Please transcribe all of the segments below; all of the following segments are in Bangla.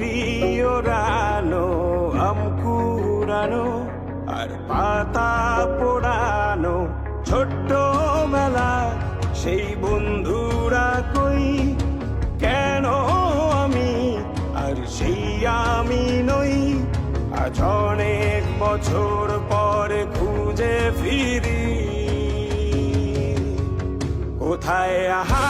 উড়িওরানো আমকুরানো আর পাতা পোড়ানো ছোট্ট মেলা, সেই বন্ধুরা কই? কেন আমি? আর সেই আমি নই। আজ অনেক বছর পরে খুঁজে ফিরি। কোথায় আহা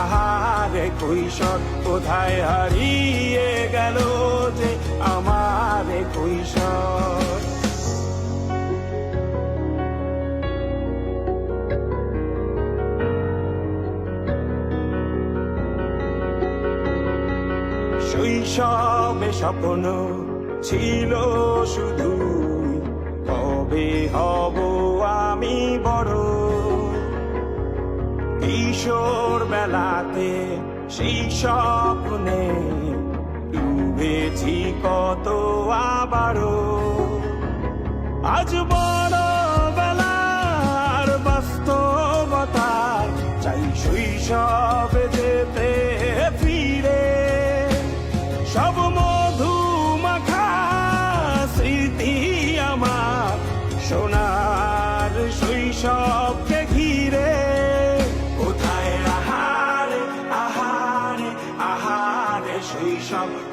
আহারে কৈশোর কোথায় হারিয়ে গেল যে আমারে কৈশোর। শৈশবে স্বপ্ন ছিল শুধু কবে হব কিশোর বেলাতে সেই স্বপ্নে ডুবেছি কত আবারও। আজ বড় বেলার বাস্তবতায় চাই শৈশবে যেতে ফিরে। সব মধু মাখা স্মৃতি আমার সোনার